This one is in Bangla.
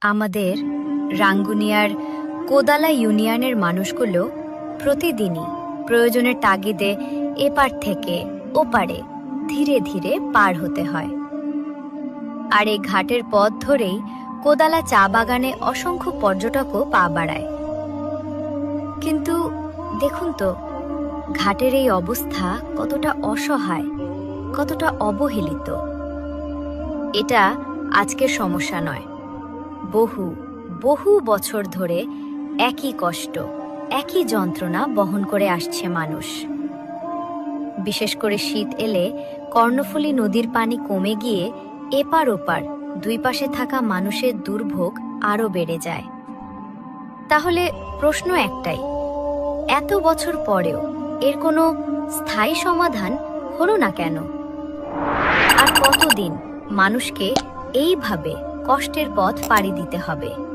আমাদের রাঙ্গুনিয়ার কোদালা ইউনিয়নের মানুষগুলো প্রতিদিনই প্রয়োজনের তাগিদে এপার থেকে ওপারে ধীরে ধীরে পার হতে হয়। আর এই ঘাটের পথ ধরেই কোদালা চা বাগানে অসংখ্য পর্যটকও পা বাড়ায়। কিন্তু দেখুন তো, ঘাটের এই অবস্থা কতটা অসহায়, কতটা অবহেলিত। এটা আজকের সমস্যা নয়। বহু বহু বছর ধরে একই কষ্ট, একই যন্ত্রণা বহন করে আসছে মানুষ। বিশেষ করে শীত এলে কর্ণফুলী নদীর পানি কমে গিয়ে এপার ওপার দুই পাশে থাকা মানুষের দুর্ভোগ আরও বেড়ে যায়। তাহলে প্রশ্ন একটাই, এত বছর পরেও এর কোনো স্থায়ী সমাধান হলো না কেন? আর কতদিন মানুষকে এইভাবে কষ্টের পথ পাড়ি দিতে হবে।